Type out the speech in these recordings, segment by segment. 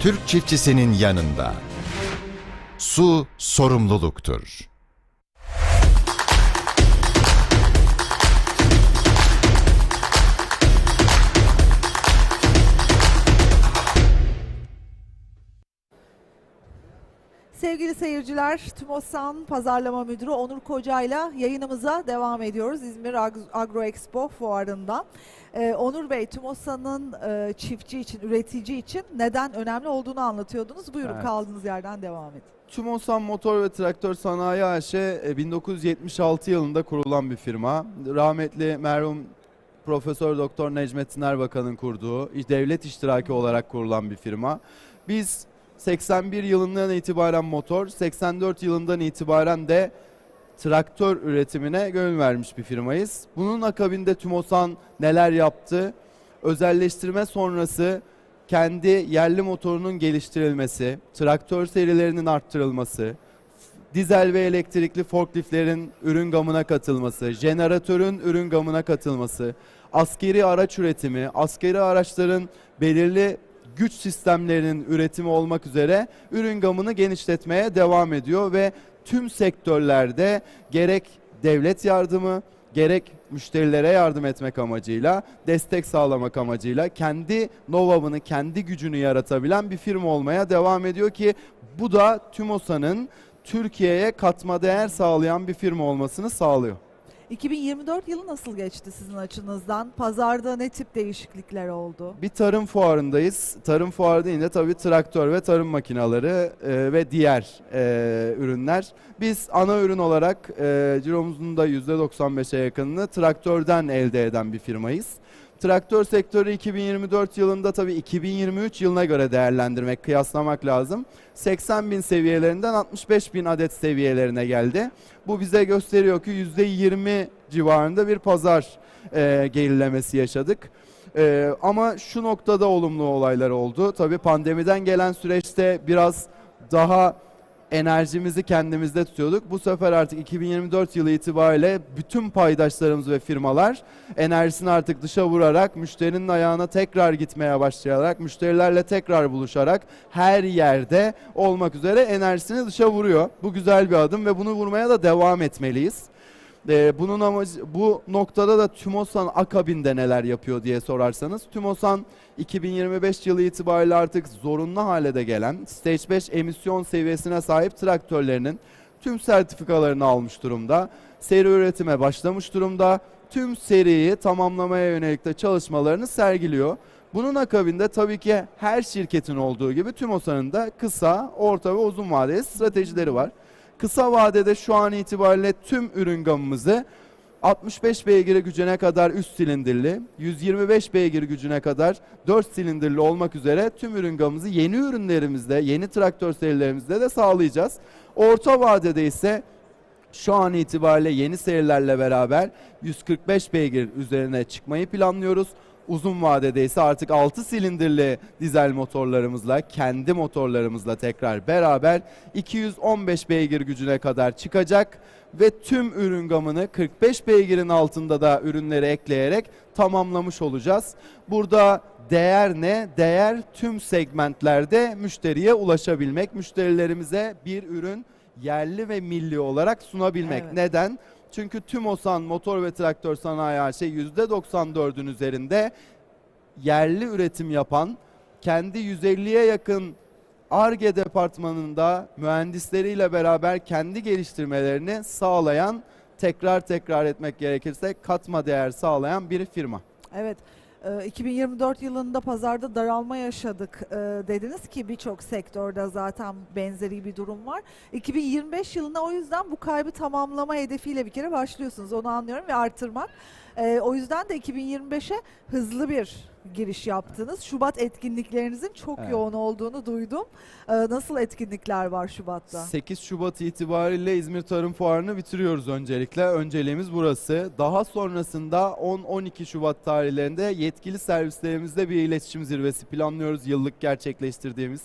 Türk çiftçisinin yanında. Su sorumluluktur. Sevgili seyirciler, TÜMOSAN Pazarlama Müdürü Onur Koca'yla yayınımıza devam ediyoruz İzmir Ag- Agro Expo fuarından. Ee, Onur Bey, TÜMOSAN'ın e, çiftçi için, üretici için neden önemli olduğunu anlatıyordunuz. Buyurun Evet. kaldığınız yerden devam edin. Tümosan Motor ve Traktör Sanayi AŞ e, 1976 yılında kurulan bir firma. Rahmetli merhum Profesör Doktor Necmettin Erbakan'ın kurduğu devlet iştiraki olarak kurulan bir firma. Biz 81 yılından itibaren motor, 84 yılından itibaren de traktör üretimine gönül vermiş bir firmayız. Bunun akabinde Tümosan neler yaptı? Özelleştirme sonrası kendi yerli motorunun geliştirilmesi, traktör serilerinin arttırılması, dizel ve elektrikli forkliftlerin ürün gamına katılması, jeneratörün ürün gamına katılması, askeri araç üretimi, askeri araçların belirli güç sistemlerinin üretimi olmak üzere ürün gamını genişletmeye devam ediyor ve tüm sektörlerde gerek devlet yardımı gerek müşterilere yardım etmek amacıyla, destek sağlamak amacıyla kendi know-how'ını, kendi gücünü yaratabilen bir firma olmaya devam ediyor ki bu da TÜMOSA'nın Türkiye'ye katma değer sağlayan bir firma olmasını sağlıyor. 2024 yılı nasıl geçti sizin açınızdan? Pazarda ne tip değişiklikler oldu? Bir tarım fuarındayız. Tarım fuarı deyince tabii traktör ve tarım makineleri e, ve diğer e, ürünler. Biz ana ürün olarak e, ciromuzun da %95'e yakınını traktörden elde eden bir firmayız. Traktör sektörü 2024 yılında tabii 2023 yılına göre değerlendirmek, kıyaslamak lazım. 80 bin seviyelerinden 65 bin adet seviyelerine geldi. Bu bize gösteriyor ki %20 civarında bir pazar e, gerilemesi yaşadık. Ee, ama şu noktada olumlu olaylar oldu. Tabii pandemiden gelen süreçte biraz daha enerjimizi kendimizde tutuyorduk. Bu sefer artık 2024 yılı itibariyle bütün paydaşlarımız ve firmalar enerjisini artık dışa vurarak, müşterinin ayağına tekrar gitmeye başlayarak, müşterilerle tekrar buluşarak her yerde olmak üzere enerjisini dışa vuruyor. Bu güzel bir adım ve bunu vurmaya da devam etmeliyiz. Ee, bunun amacı bu noktada da TÜMOSAN akabinde neler yapıyor diye sorarsanız TÜMOSAN 2025 yılı itibariyle artık zorunlu hale de gelen Stage 5 emisyon seviyesine sahip traktörlerinin tüm sertifikalarını almış durumda. Seri üretime başlamış durumda. Tüm seriyi tamamlamaya yönelik de çalışmalarını sergiliyor. Bunun akabinde tabii ki her şirketin olduğu gibi TÜMOSAN'ın da kısa, orta ve uzun vadeli stratejileri var. Kısa vadede şu an itibariyle tüm ürün gamımızı 65 beygir gücüne kadar üst silindirli, 125 beygir gücüne kadar 4 silindirli olmak üzere tüm ürün gamımızı yeni ürünlerimizde, yeni traktör serilerimizde de sağlayacağız. Orta vadede ise şu an itibariyle yeni serilerle beraber 145 beygir üzerine çıkmayı planlıyoruz. Uzun vadede ise artık 6 silindirli dizel motorlarımızla, kendi motorlarımızla tekrar beraber 215 beygir gücüne kadar çıkacak ve tüm ürün gamını 45 beygirin altında da ürünleri ekleyerek tamamlamış olacağız. Burada değer ne? Değer tüm segmentlerde müşteriye ulaşabilmek, müşterilerimize bir ürün yerli ve milli olarak sunabilmek. Evet. Neden? Çünkü TÜMOSAN Motor ve Traktör Sanayi AŞ %94'ün üzerinde yerli üretim yapan, kendi 150'ye yakın ARGE departmanında mühendisleriyle beraber kendi geliştirmelerini sağlayan, tekrar tekrar etmek gerekirse katma değer sağlayan bir firma. Evet. E, 2024 yılında pazarda daralma yaşadık e, dediniz ki birçok sektörde zaten benzeri bir durum var. 2025 yılına o yüzden bu kaybı tamamlama hedefiyle bir kere başlıyorsunuz onu anlıyorum ve artırmak. E, o yüzden de 2025'e hızlı bir giriş yaptınız. Şubat etkinliklerinizin çok Evet. yoğun olduğunu duydum. E, nasıl etkinlikler var Şubat'ta? 8 Şubat itibariyle İzmir Tarım Fuarı'nı bitiriyoruz öncelikle. Önceliğimiz burası. Daha sonrasında 10-12 Şubat tarihlerinde yetkili servislerimizle bir iletişim zirvesi planlıyoruz. Yıllık gerçekleştirdiğimiz.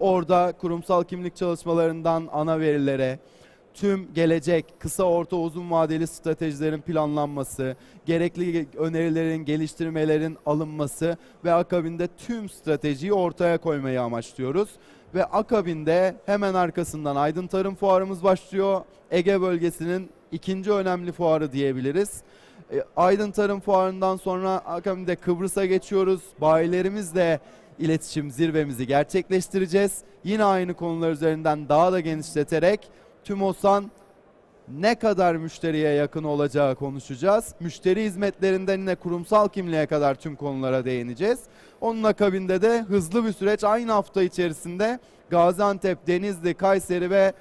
Orada kurumsal kimlik çalışmalarından ana verilere, tüm gelecek, kısa, orta, uzun vadeli stratejilerin planlanması, gerekli önerilerin, geliştirmelerin alınması ve akabinde tüm stratejiyi ortaya koymayı amaçlıyoruz. Ve akabinde hemen arkasından Aydın Tarım Fuarımız başlıyor. Ege bölgesinin ikinci önemli fuarı diyebiliriz. E, Aydın Tarım Fuarı'ndan sonra akabinde Kıbrıs'a geçiyoruz. Bayilerimizle iletişim zirvemizi gerçekleştireceğiz. Yine aynı konular üzerinden daha da genişleterek TÜMOSAN ne kadar müşteriye yakın olacağı konuşacağız. Müşteri hizmetlerinden yine kurumsal kimliğe kadar tüm konulara değineceğiz. Onun akabinde de hızlı bir süreç aynı hafta içerisinde Gaziantep, Denizli, Kayseri ve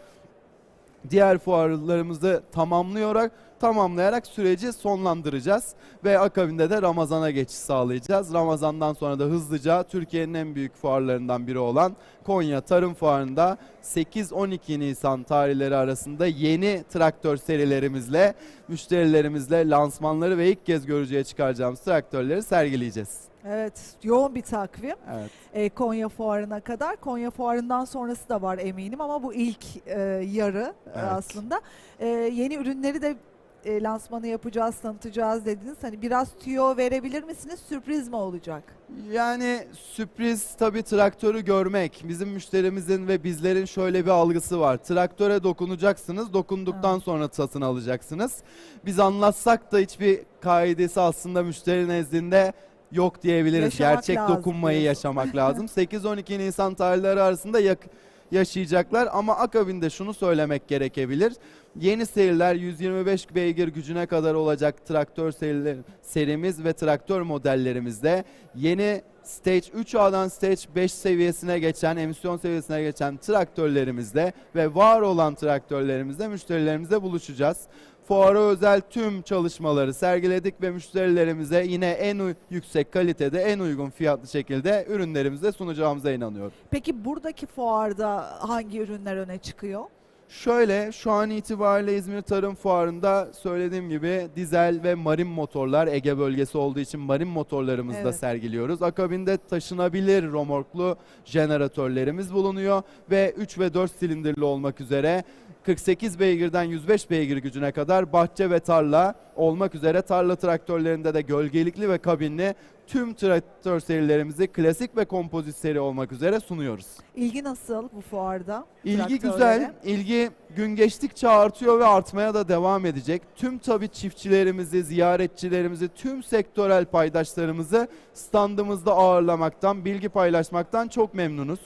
diğer fuarlarımızı tamamlayarak tamamlayarak süreci sonlandıracağız ve akabinde de Ramazan'a geçiş sağlayacağız. Ramazan'dan sonra da hızlıca Türkiye'nin en büyük fuarlarından biri olan Konya Tarım Fuarı'nda 8-12 Nisan tarihleri arasında yeni traktör serilerimizle, müşterilerimizle lansmanları ve ilk kez görücüye çıkaracağımız traktörleri sergileyeceğiz. Evet, yoğun bir takvim. Evet. e, Konya Fuarı'na kadar. Konya Fuarı'ndan sonrası da var eminim ama bu ilk e, yarı e, Evet. aslında. E, yeni ürünleri de e, lansmanı yapacağız, tanıtacağız dediniz. Hani biraz tüyo verebilir misiniz? Sürpriz mi olacak? Yani sürpriz tabii traktörü görmek. Bizim müşterimizin ve bizlerin şöyle bir algısı var. Traktöre dokunacaksınız, dokunduktan Evet. sonra satın alacaksınız. Biz anlatsak da hiçbir kaidesi aslında müşteri nezdinde yok diyebiliriz. Yaşamak Gerçek lazım dokunmayı diyorsun. yaşamak lazım. 8-12 Nisan tarihleri arasında yak- yaşayacaklar ama akabinde şunu söylemek gerekebilir. Yeni seriler 125 beygir gücüne kadar olacak traktör seriler, serimiz ve traktör modellerimizde yeni Stage 3A'dan Stage 5 seviyesine geçen, emisyon seviyesine geçen traktörlerimizde ve var olan traktörlerimizde müşterilerimizle buluşacağız. Fuara özel tüm çalışmaları sergiledik ve müşterilerimize yine en yüksek kalitede, en uygun fiyatlı şekilde ürünlerimizi sunacağımıza inanıyorum. Peki buradaki fuarda hangi ürünler öne çıkıyor? Şöyle şu an itibariyle İzmir Tarım Fuarı'nda söylediğim gibi dizel ve marin motorlar Ege bölgesi olduğu için marin motorlarımızı da Evet. sergiliyoruz. Akabinde taşınabilir romorklu jeneratörlerimiz bulunuyor ve 3 ve 4 silindirli olmak üzere 48 beygirden 105 beygir gücüne kadar bahçe ve tarla olmak üzere tarla traktörlerinde de gölgelikli ve kabinli tüm traktör serilerimizi klasik ve kompozit seri olmak üzere sunuyoruz. İlgi nasıl bu fuarda? İlgi güzel. İlgi gün geçtikçe artıyor ve artmaya da devam edecek. Tüm tabii çiftçilerimizi, ziyaretçilerimizi, tüm sektörel paydaşlarımızı standımızda ağırlamaktan, bilgi paylaşmaktan çok memnunuz.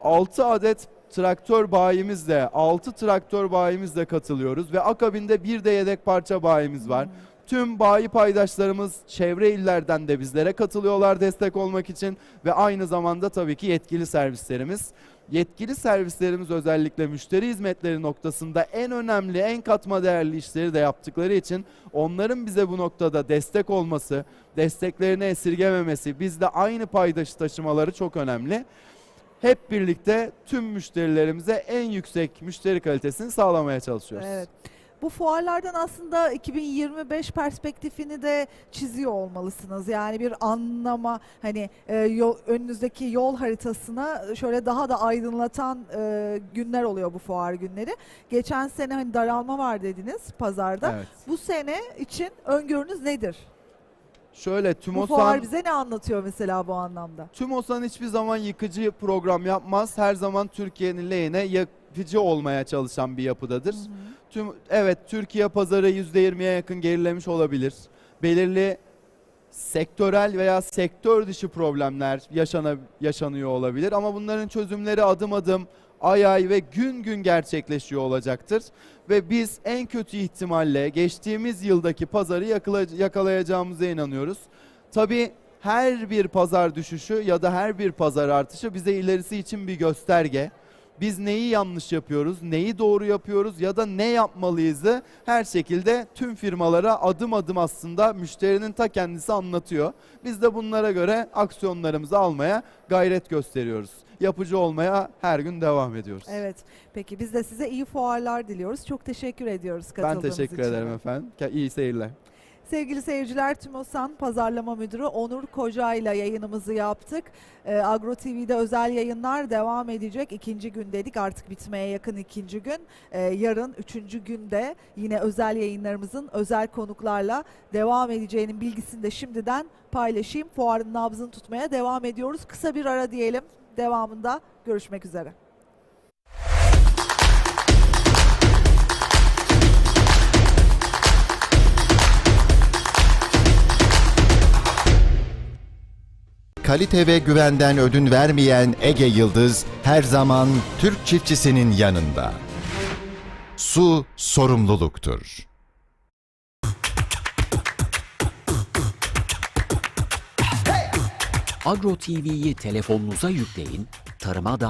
6 adet traktör bayimizle, 6 traktör bayimizle katılıyoruz ve akabinde bir de yedek parça bayimiz var. Hmm. Tüm bayi paydaşlarımız çevre illerden de bizlere katılıyorlar destek olmak için ve aynı zamanda tabii ki yetkili servislerimiz. Yetkili servislerimiz özellikle müşteri hizmetleri noktasında en önemli, en katma değerli işleri de yaptıkları için onların bize bu noktada destek olması, desteklerini esirgememesi, bizde aynı paydaşı taşımaları çok önemli. Hep birlikte tüm müşterilerimize en yüksek müşteri kalitesini sağlamaya çalışıyoruz. Evet. Bu fuarlardan aslında 2025 perspektifini de çiziyor olmalısınız. Yani bir anlama hani e, yol, önünüzdeki yol haritasına şöyle daha da aydınlatan e, günler oluyor bu fuar günleri. Geçen sene hani daralma var dediniz pazarda. Evet. Bu sene için öngörünüz nedir? Şöyle Bu TÜMOSAN fuar bize ne anlatıyor mesela bu anlamda? TÜMOSAN hiçbir zaman yıkıcı program yapmaz. Her zaman Türkiye'nin lehine yakıcı olmaya çalışan bir yapıdadır. Tüm evet Türkiye pazarı %20'ye yakın gerilemiş olabilir. Belirli sektörel veya sektör dışı problemler yaşana, yaşanıyor olabilir ama bunların çözümleri adım adım ay ay ve gün gün gerçekleşiyor olacaktır. Ve biz en kötü ihtimalle geçtiğimiz yıldaki pazarı yakala- yakalayacağımıza inanıyoruz. Tabii her bir pazar düşüşü ya da her bir pazar artışı bize ilerisi için bir gösterge. Biz neyi yanlış yapıyoruz, neyi doğru yapıyoruz ya da ne yapmalıyızı her şekilde tüm firmalara adım adım aslında müşterinin ta kendisi anlatıyor. Biz de bunlara göre aksiyonlarımızı almaya gayret gösteriyoruz. Yapıcı olmaya her gün devam ediyoruz. Evet. Peki biz de size iyi fuarlar diliyoruz. Çok teşekkür ediyoruz ben katıldığınız teşekkür için. ederim efendim. İyi seyirler. Sevgili seyirciler, TÜMOSAN Pazarlama Müdürü Onur Koca ile yayınımızı yaptık. Ee, Agro TV'de özel yayınlar devam edecek. İkinci gün dedik artık bitmeye yakın ikinci gün. Ee, yarın üçüncü günde yine özel yayınlarımızın özel konuklarla devam edeceğinin bilgisini de şimdiden paylaşayım. Fuarın nabzını tutmaya devam ediyoruz. Kısa bir ara diyelim. Devamında görüşmek üzere. Kalite ve güvenden ödün vermeyen Ege Yıldız her zaman Türk çiftçisinin yanında. Su sorumluluktur. Agro TV'yi telefonunuza yükleyin, tarıma dair